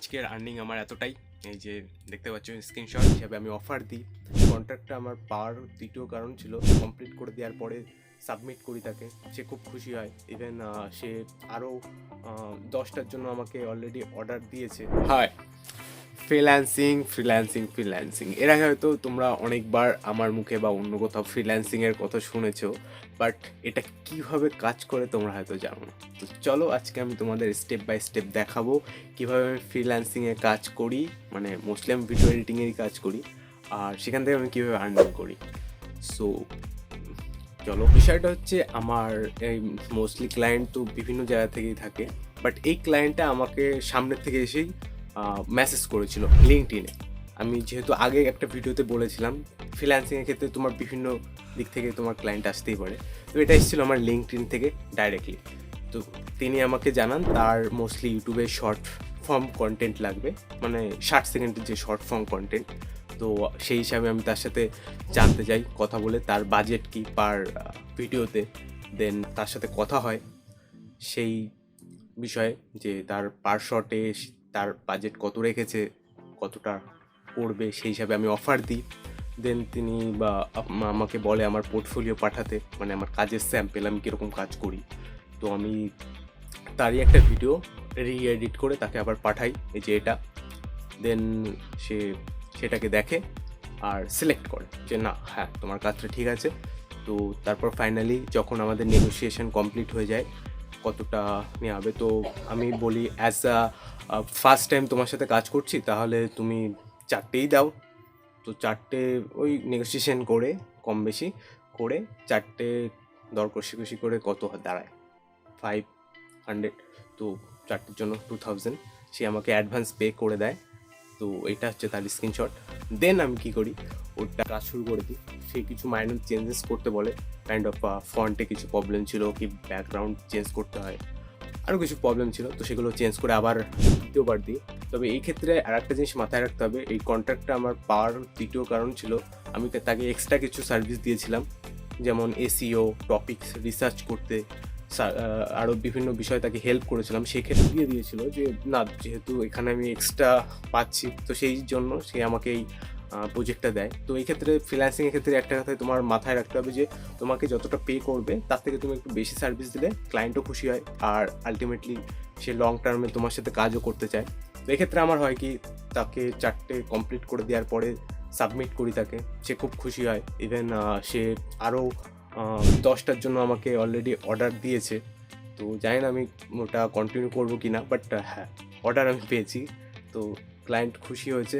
আজকের আর্নিং আমার এতটাই। এই যে দেখতে পাচ্ছ স্ক্রিনশট হিসাবে আমি অফার দিই। কন্ট্রাক্টটা আমার পাওয়ার দ্বিতীয় কারণ ছিল কমপ্লিট করে দেওয়ার পরে সাবমিট করি তাকে। সে খুব খুশি হয়। ইভেন সে আরও দশটার জন্য আমাকে অলরেডি অর্ডার দিয়েছে। হয় ফ্রিল্যান্সিং ফ্রিল্যান্সিং ফ্রিল্যান্সিং এর আগে হয়তো তোমরা অনেকবার আমার মুখে বা অন্য কোথাও ফ্রিল্যান্সিংয়ের কথা শুনেছো বাট এটা কীভাবে কাজ করে তোমরা হয়তো জানো না। তো চলো আজকে আমি তোমাদের স্টেপ বাই স্টেপ দেখাবো কীভাবে আমি ফ্রিল্যান্সিংয়ে কাজ করি মানে মোস্টলি আমি ভিডিও এডিটিংয়েরই কাজ করি, আর সেখান থেকে আমি কীভাবে আর্নিং করি। সো চলো বিষয়টা হচ্ছে আমার এই মোস্টলি ক্লায়েন্ট তো বিভিন্ন জায়গা থেকেই থাকে বাট এই ক্লায়েন্টটা আমাকে সামনের থেকে এসেই মেসেজ করেছিল লিঙ্কডিনে আমি যেহেতু আগে একটা ভিডিওতে বলেছিলাম ফ্রিল্যান্সিংয়ের ক্ষেত্রে তোমার বিভিন্ন দিক থেকে তোমার ক্লায়েন্ট আসতেই পারে। তো এটা এসেছিল আমার লিঙ্কডিন থেকে ডাইরেক্টলি তো তিনি আমাকে জানান, তার মোস্টলি ইউটিউবে শর্ট ফর্ম কন্টেন্ট লাগবে। মানে ষাট সেকেন্ডের যে শর্ট ফর্ম কন্টেন্ট তো সেই হিসাবে আমি তার সাথে জানতে চাই, কথা বলে তার বাজেট কি পার ভিডিওতে। দেন তার সাথে কথা হয় সেই বিষয়ে যে তার পার শটে তার বাজেট কত রেখেছে, কতটা পড়বে সেই হিসাবে আমি অফার দিই। দেন তিনি বা আমাকে বলে আমার পোর্টফোলিও পাঠাতে মানে আমার কাজের স্যাম্পেল আমি কীরকম কাজ করি। তো আমি তারই একটা ভিডিও রি এডিট করে তাকে আবার পাঠাই, এই যে এটা। দেন সে সেটাকে দেখে আর সিলেক্ট করে যে না হ্যাঁ তোমার কাজটা ঠিক আছে। তো তারপর ফাইনালি যখন আমাদের নেগোসিয়েশন কমপ্লিট হয়ে যায় কতটা নেওয়া হবে তো আমি বলি অ্যাজ আ ফার্স্ট টাইম তোমার সাথে কাজ করছি, তাহলে তুমি চারটেই দাও। তো চারটে ওই নেগোসিয়েশন করে, কম বেশি করে চারটে দর কষি করে কত দাঁড়ায়? ফাইভ হান্ড্রেড তো চারটের জন্য টু থাউজেন্ড সে আমাকে অ্যাডভান্স পে করে দেয়। তো এটা হচ্ছে তার স্ক্রিনশট দেন আমি কি করি? ওটা কাজ শুরু করে দিই। সে কিছু মাইনর চেঞ্জেস করতে বলে। কাইন্ড অফ ফন্টে কিছু প্রবলেম ছিল কি ব্যাকগ্রাউন্ড চেঞ্জ করতে হয়। আরও কিছু প্রবলেম ছিল, তো সেগুলো চেঞ্জ করে আবার দ্বিতীয়বার দিই। তবে এই ক্ষেত্রে আর একটা জিনিস মাথায় রাখতে হবে, এই কন্ট্রাক্টটা আমার পাওয়ার তৃতীয় কারণ ছিল। আমি তাকে এক্সট্রা কিছু সার্ভিস দিয়েছিলাম। যেমন এসিও টপিকস রিসার্চ করতে। আরও বিভিন্ন বিষয়ে তাকে হেল্প করেছিলাম। সেক্ষেত্রে দিয়ে দিয়েছিল যে, না, যেহেতু এখানে আমি এক্সট্রা পাচ্ছি, তো সেই জন্য সে আমাকে এই প্রজেক্টটা দেয়। তো এই ক্ষেত্রে ফ্রিল্যান্সিংয়ের ক্ষেত্রে একটা কথাই তোমার মাথায় রাখতে হবে যে, তোমাকে যতটা পে করবে, তার থেকে তুমি একটু বেশি সার্ভিস দিলে ক্লায়েন্টও খুশি হয় আর আলটিমেটলি সে লং টার্মে তোমার সাথে কাজও করতে চায়। তো এক্ষেত্রে আমার হয় কি, তাকে চারটে কমপ্লিট করে দেওয়ার পরে সাবমিট করি তাকে। সে খুব খুশি হয়। ইভেন সে আরও দশটার জন্য আমাকে অলরেডি অর্ডার দিয়েছে। তো জানি না আমি ওটা কন্টিনিউ করব কি না বাট হ্যাঁ অর্ডার আমি পেয়েছি। তো ক্লায়েন্ট খুশি হয়েছে,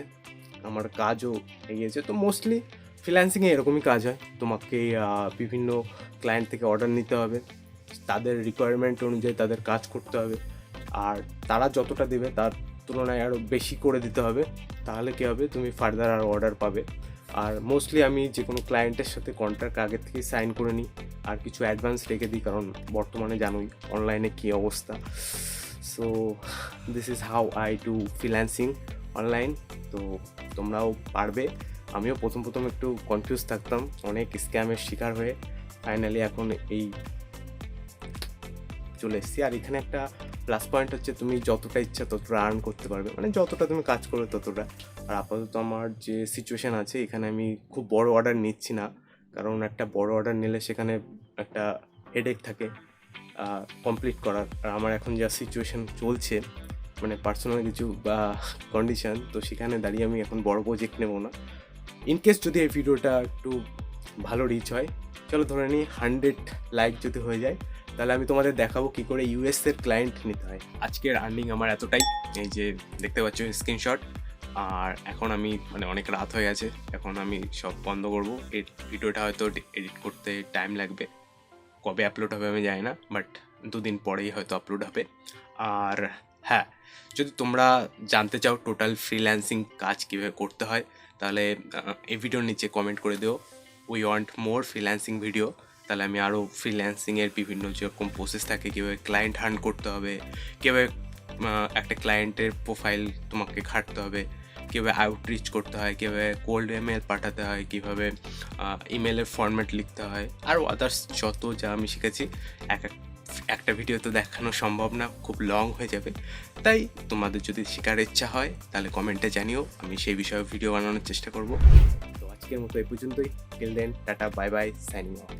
আমার কাজও এগিয়েছে। তো মোস্টলি ফ্রিল্যান্সিংয়ে এরকমই কাজ হয়। তোমাকে বিভিন্ন ক্লায়েন্ট থেকে অর্ডার নিতে হবে, তাদের রিকোয়ারমেন্ট অনুযায়ী তাদের কাজ করতে হবে। আর তারা যতটা দেবে, তার তুলনায় আরও বেশি করে দিতে হবে। তাহলে কী হবে, তুমি ফার্দার আর অর্ডার পাবে। আর মোস্টলি আমি যে কোনো ক্লায়েন্টের সাথে কন্ট্রাক্ট আগে থেকে সাইন করে নিই, আর কিছু অ্যাডভান্স রেখে দিই, কারণ বর্তমানে জানোই অনলাইনে কী অবস্থা। So this is how I do freelancing online তো তোমরাও পারবে। আমিও প্রথম প্রথম একটু কনফিউজ থাকতাম, অনেক স্ক্যামের শিকার হয়ে। ফাইনালি এখন এই চলে এসেছি। আর এখানে একটা প্লাস পয়েন্ট হচ্ছে তুমি যতটা ইচ্ছা ততটা আর্ন করতে পারবে। মানে যতটা তুমি কাজ করবে ততটা। আর আপাতত আমার যে সিচুয়েশান আছে, এখানে আমি খুব বড় অর্ডার নিচ্ছি না। কারণ একটা বড় অর্ডার নিলে সেখানে একটা হেডেক থাকে কমপ্লিট করার। আর আমার এখন যা সিচুয়েশান চলছে মানে পার্সোনাল কিছু, বা কন্ডিশন তো সেখানে দাঁড়িয়ে আমি এখন বড় প্রজেক্ট নেব না। ইনকেস যদি এই ভিডিওটা একটু ভালো রিচ হয়, চলো ধরে নিই হান্ড্রেড লাইক যদি হয়ে যায় তাহলে আমি তোমাদের দেখাবো কি করে ইউএস এর ক্লায়েন্ট নিতে হয়। আজকের আর্নিং আমার এতটাই, এই যে দেখতে পাচ্ছ স্ক্রিনশট আর এখন আমি মানে অনেক রাত হয়ে গেছে, এখন আমি সব বন্ধ করব। ভিডিওটা হয়তো এডিট করতে টাইম লাগবে। কবে আপলোড হবে আমি জানি না বাট দুদিন পরেই হয়তো আপলোড হবে। আর হ্যাঁ যদি তোমরা জানতে চাও টোটাল ফ্রিল্যান্সিং কাজ কীভাবে করতে হয়, তাহলে এই ভিডিওর নিচে কমেন্ট করে দিও। We want more freelancing video তাহলে আমি আরও ফ্রিল্যান্সিংয়ের বিভিন্ন যেরকম প্রসেস থাকে, কীভাবে ক্লায়েন্ট হান্ট করতে হবে, কীভাবে একটা ক্লায়েন্টের প্রোফাইল তোমাকে খাটতে হবে, কীভাবে আউটরিচ করতে হয়, কীভাবে কোল্ড ইমেল পাঠাতে হয়, কীভাবে ইমেলের ফরম্যাট লিখতে হয়, আর আদার্স যত যা আমি শিখেছি, এক এক, একটা ভিডিও তো দেখানো সম্ভব না, খুব লং হয়ে যাবে। তাই তোমাদের যদি শেখার ইচ্ছা হয়, তাহলে কমেন্টে জানিও, আমি সেই বিষয়ে ভিডিও বানানোর চেষ্টা করব। তো আজকের মতো এই পর্যন্তই। Till then tata bye bye signing off